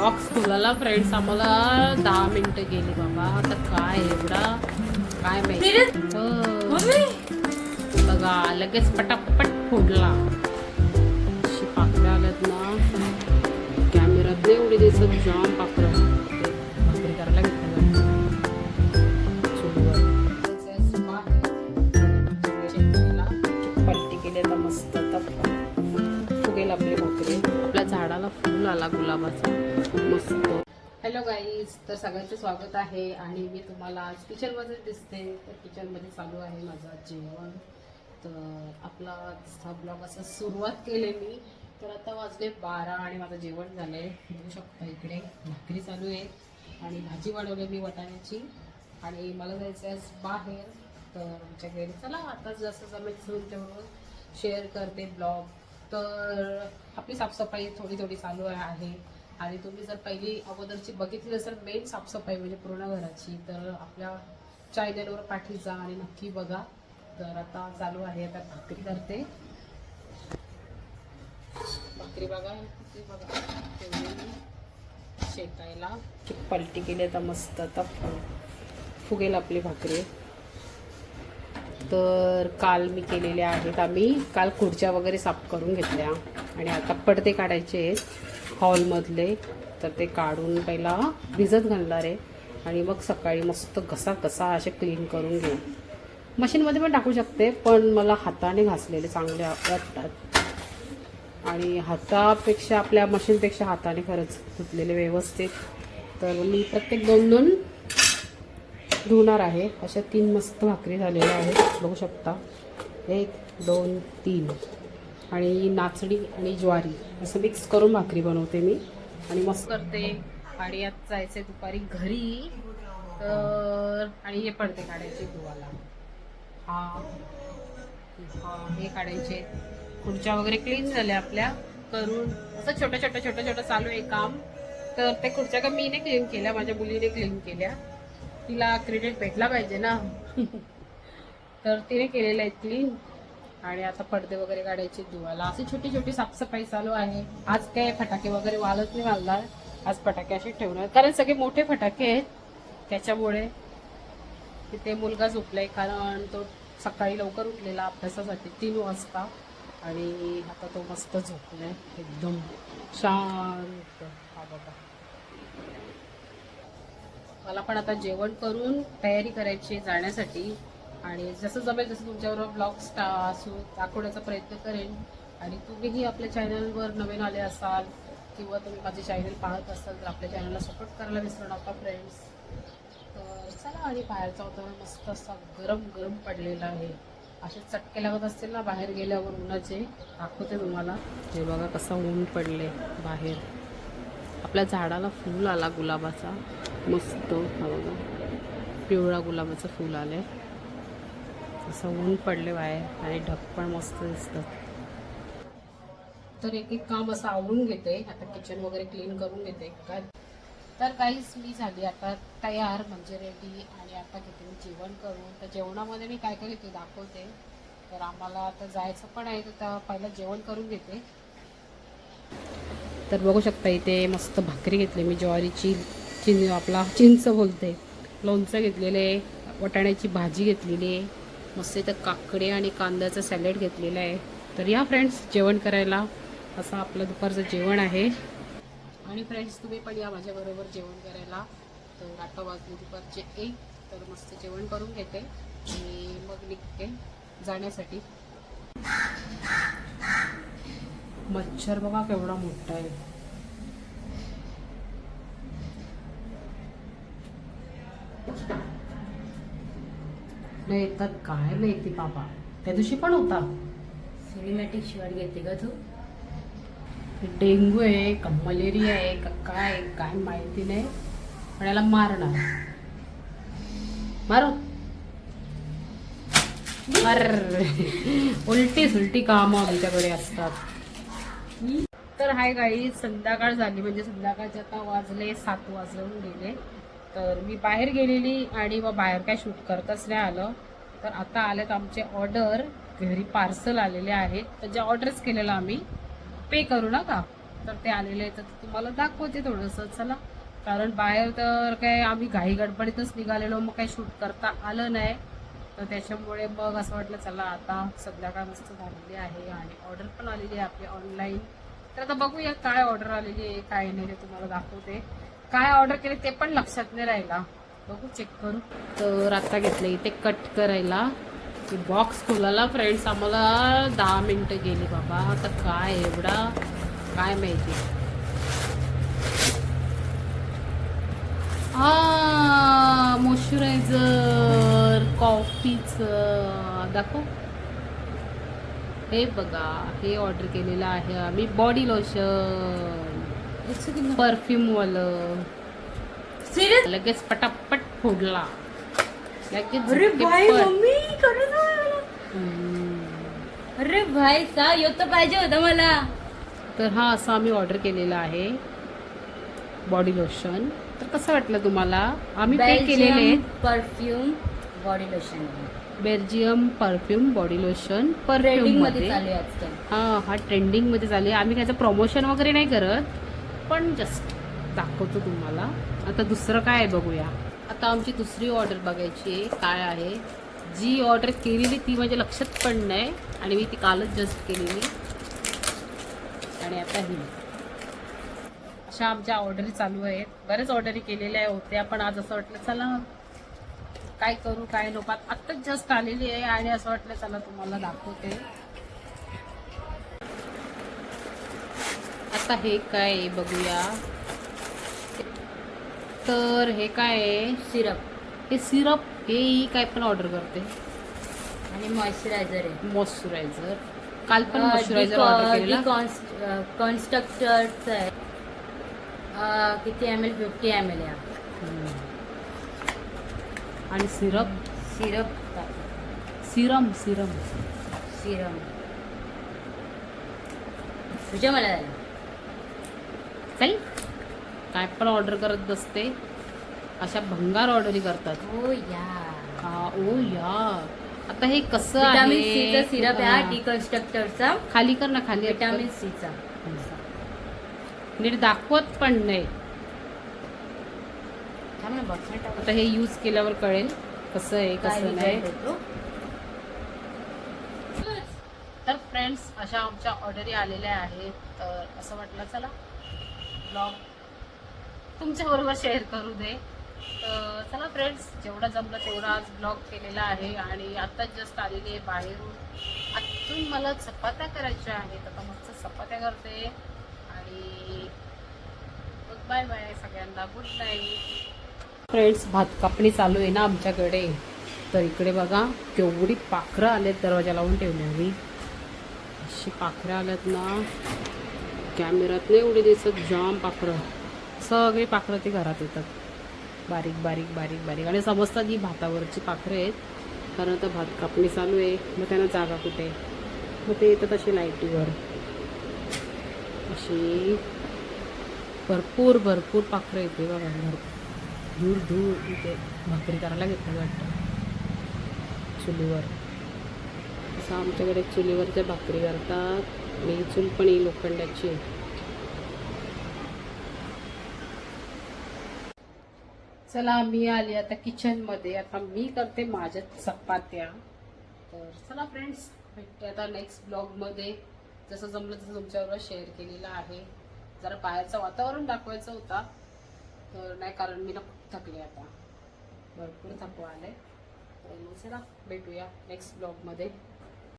Box खोलायला friends आम्हाला दहा मिनिटं गेली बाबा. आता काय एवढा? काय माहिती? हो. बघा लगेच पटापट फोडला. अशी पाकळ्या आल्यात ना. कॅमेरात नाही एवढी दिसत जाम पाकळ्या. हॅलो तर सगळ्यांचं स्वागत आहे आणि मी तुम्हाला आज किचनमध्ये दिसते. तर किचनमध्ये चालू आहे माझं जेवण. तर आपला हा ब्लॉग असं सुरुवात केली मी. तर आता वाजले बारा आणि माझं जेवण झालं आहे बघू शकता इकडे भाकरी चालू आहे आणि भाजी वाढवली मी वाटाण्याची. आणि मला जायचं आहे बाहेर. तर आमच्या घरी चला आता जसं जमेल तसं तेवढं शेअर करते ब्लॉग. तर आपली साफसफाई थोडी थोडी चालू आहे. आणि तुम्ही जर पहिली अगोदरची बघितली असेल मेन साफसफाई म्हणजे पूर्ण घराची तर आपल्या चॅनलवर पाठी जा आणि नक्की बघा. तर आता चालू आहे आता भाकरी करते. भाकरी बघा ती बघा. शेकायला. पलटी केली आता मस्त आता फुगेल आपली भाकरी. तर काल मी केलेल्या आहेत आम्ही. काल खुर्च्या वगैरे साफ करून घेतल्या. आणि आता पडदे काढायचे आहेत. हॉलमधले तर ते काढून पहिला भिजत घालणार आहे. आणि मग सकाळी मस्त घसा घसा असे क्लीन करून घेऊ. मशीनमध्ये पण टाकू शकते पण मला हाताने घासलेले चांगले वाटतात. आणि हातापेक्षा आपल्या मशीनपेक्षा हाताने खरंच धुतलेले व्यवस्थित. तर मी प्रत्येक दोन दोन धुणार आहे. अशा तीन मस्त भाकरी झालेल्या आहेत बघू शकता. एक दोन तीन. आणि नाचणी आणि ज्वारी असं मिक्स करून भाकरी बनवते मी. आणि मस्त करते. आणि आता जायचं दुपारी घरी. तर आणि हे पडते काढायचे धुवाला हा. हा हे काढायचे. खुर्च्या वगैरे क्लीन झाल्या आपल्या. करून असं छोटं छोटं छोटं छोटं चालू आहे काम. तर ते खुर्च्या का मीने क्लीन केल्या माझ्या मुलीने क्लीन केल्या. तिला क्रेडिट भेटला पाहिजे ना. तर तिने केलेलं आहे क्लीन आणि आता पडदे वगैरे काढायचे धुवायला. अशी छोटी छोटी साफसफाई चालू आहे. आज काय फटाके वगैरे वालत नाही घालणार आज फटाके असे ठेवणार. कारण सगळे मोठे फटाके आहेत. त्याच्यामुळे तिथे मुलगा झोपलाय कारण तो सकाळी लवकर उठलेला अभ्यासासाठी तीन वाजता. आणि आता तो मस्त झोपलाय. एकदम शांत. हा बाबा मला पण आता जेवण करून तयारी करायची आहे जाण्यासाठी. आणि जसं जमेल तसं तुमच्याबरोबर ब्लॉग स्टा असू दाखवण्याचा प्रयत्न करेन. आणि तुम्हीही आपल्या चॅनलवर नवीन आले असाल किंवा तुम्ही माझे चॅनल पाहत असाल तर आपल्या चॅनलला सपोर्ट करायला विसरू नका फ्रेंड्स तर चला आणि बाहेरचा वातावरण मस्त असा गरम गरम पडलेला आहे. असे चटके लागत असतील ना बाहेर गेल्यावर उन्हाचे. दाखवते तुम्हाला. हे बघा कसं ऊन पडले बाहेर. आपल्या झाडाला फूल आला गुलाबाचा. मस्त हा बघा. पिवळा गुलाबाचं फूल आलंय. असं ऊन पडले बाहेर आणि ढग पण मस्त दिसतं तर एक एक काम असं आवरून घेते. आता किचन वगैरे क्लीन करून घेते. काय? तर काहीच मी झाली. आता तयार म्हणजे रेडी आणि आता घेते मी जेवण करून. तर जेवणामध्ये मी काय काय घेते दाखवते. तर आम्हाला आता जायचं पण आहे. तर पहिलं जेवण करून घेते. तर बघू शकता इथे मस्त भाकरी घेतली मी. ज्वारीची चिं आपला चिंच बोलते. लोणचं घेतलेले वटाण्याची भाजी घेतलेली. आहे मस्त इथं काकडे आणि कांद्याचं सॅलेड घेतलेलं आहे. तर या फ्रेंड्स जेवण करायला असं आपलं दुपारचं जेवण आहे. आणि फ्रेंड्स तुम्ही पण या माझ्याबरोबर जेवण करायला. तर आता वाजले दुपारचे एक तर मस्त जेवण करून घेते आणि मग निघते जाण्यासाठी. मच्छर बघा केवढा मोठा आहे. नाही येतात काय माहिती बाबा. त्या दिवशी पण होता. सिनेमॅटिक शॉट घेते का तू? डेंगू आहे का मलेरिया आहे का काय काय माहिती नाही. पण याला मारणार. मारो. अरे उलटी सुलटी कामं आमच्याकडे असतात. तर हाय गाई संध्याकाळ झाली. म्हणजे संध्याकाळचे आता वाजले सात वाजून गेले. तर मी बाहेर गेलेली आणि मग बाहेर काय शूट करताच नाही आलं. तर आता आलेत आमचे ऑर्डर. घरी पार्सल आलेले आहेत. तर जे ऑर्डर्स केलेलं आम्ही पे करू नका तर ते आलेले आहेत. तर तुम्हाला दाखवते थोडंसं. चला. कारण बाहेर तर काय आम्ही घाई गडबडीतच निघालेलो. मग काही शूट करता आलं नाही. तर त्याच्यामुळे मग असं वाटलं चला आता संध्याकाळ मस्त झालेली आहे आणि ऑर्डर पण आलेली आहे आपली ऑनलाईन. तर आता बघूया काय ऑर्डर आलेली आहे काय नाही ते तुम्हाला दाखवते. काय ऑर्डर केले ते पण लक्षात नाही राहिला. बघू चेक करू. तर आता घेतलं इथे कट करायला. बॉक्स खोलायला फ्रेंड्स आम्हाला दहा मिनिटं गेली बाबा. आता काय एवढा? काय माहिती? हा मॉइश्चरायझर कॉफीचं दाखव. हे बघा हे ऑर्डर केलेलं आहे आम्ही. बॉडी लोशन परफ्यूम वालं. सिरियस लगेच पटापट फोडला. लगेच अरे भाई. मम्मी खरंच. अरे भाई सा यो तर पाहिजे होता मला. तर हा असं आम्ही ऑर्डर केलेला आहे. बॉडी लोशन तर कसं वाटलं तुम्हाला? आम्ही पे केलेले perfume body lotion Belgium perfume body lotion परफ्यूममध्ये हा हा ट्रेंडिंगमध्ये चालू आहे. आम्ही त्याचं प्रमोशन वगैरे नाही करत. पण जस्ट दाखवतो तुम्हाला. आता दुसरं काय आहे बघूया. आता आमची दुसरी ऑर्डर बघायची आहे. काय आहे? जी ऑर्डर केलेली ती माझ्या लक्षात पण नाही आणि मी ती कालच जस्ट केलेली. आणि आता ही. अशा आमच्या ऑर्डरी चालू आहेत. बरेच ऑर्डरी केलेल्या होत्या पण आज असं वाटलं चला काय करू काय नको. आत्ताच जस्ट आलेली आहे आणि असं वाटलं चला तुम्हाला दाखवते. आता हे काय आहे बघूया. तर हे काय आहे? सिरप. हे सिरप हे ही काय पण ऑर्डर करते. आणि मॉइश्चरायझर आहे. मॉइश्चरायझर. काल पण मॉइश्चरायझर ऑर्डर केलेला. कॉन्स्ट्रक्टरचं आहे. किती M L? Fifty M L आहे. आणि syrup? Syrup. Serum serum. Serum. तुझ्या मला झालं. चल. काय पण ऑर्डर करत बसते. अशा भंगार ऑर्डरी करतात. हो या. हा ओ या. आता हे कसं विटामिन सीचा सिरप आहे हा. डिकन्स्ट्रक्टरचा खाली कर ना खाली विटामिन सीचा नीट दाखवत पण नाही. थांब ना box मध्ये टाकू. आता हे यूज केल्यावर कळेल कसं आहे काय कसं नाही. result येतो? तर फ्रेंड्स अशा आमच्या ऑर्डरी आलेल्या आहेत. तर असं वाटलं चला. ब्लॉग तुमच्याबरोबर शेअर करू दे. तर चला फ्रेंड्स जेवढं जमलं तेवढा आज ब्लॉग केलेला आहे आणि आत्ताच जस्ट आलेली आहे बाहेरून. अजून मला चपात्या करायच्या आहेत. आता मस्त चपात्या करते आणि बाय बाय सगळ्यांना. गुड नाईट फ्रेंड्स भात कापणी चालू आहे ना आमच्याकडे. तर इकडे बघा केवढी पाखरं आलेत दरवाजा लावून ठेवले आम्ही अशी पाखरं आल्यात ना. कॅमेरात नाही एवढे दिसत जाम पाखरं. सगळी पाखरं ते घरात येतात. बारीक बारीक बारीक बारीक. आणि समजतात ही भातावरची पाखरं आहेत. कारण आता भात कापणी चालू आहे. मग त्यांना जागा कुठे? मग ते येतात अशी लाईटीवर. अशी भरपूर भरपूर पाखरं येते बघा भरपूर धूर धूर इथे भाकरी करायला घेतलं वाटतं. चुलीवर. असं आमच्याकडे चुलीवरच्या भाकरी करतात. आणि ही चूल पण ही लोखंडाची. चला मी आली आता किचनमध्ये आता मी करते माझ्या चपात्या. तर चला फ्रेंड्स भेटते आता नेक्स्ट ब्लॉगमध्ये जसं जमलं तसं तुमच्याबरोबर शेअर केलेलं आहे. जरा बाहेरचं वातावरण दाखवायचं होता. तर नाही कारण मी ना खूप थकले आता. भरपूर थकवा आले तर मग चला भेटूया नेक्स्ट ब्लॉगमध्ये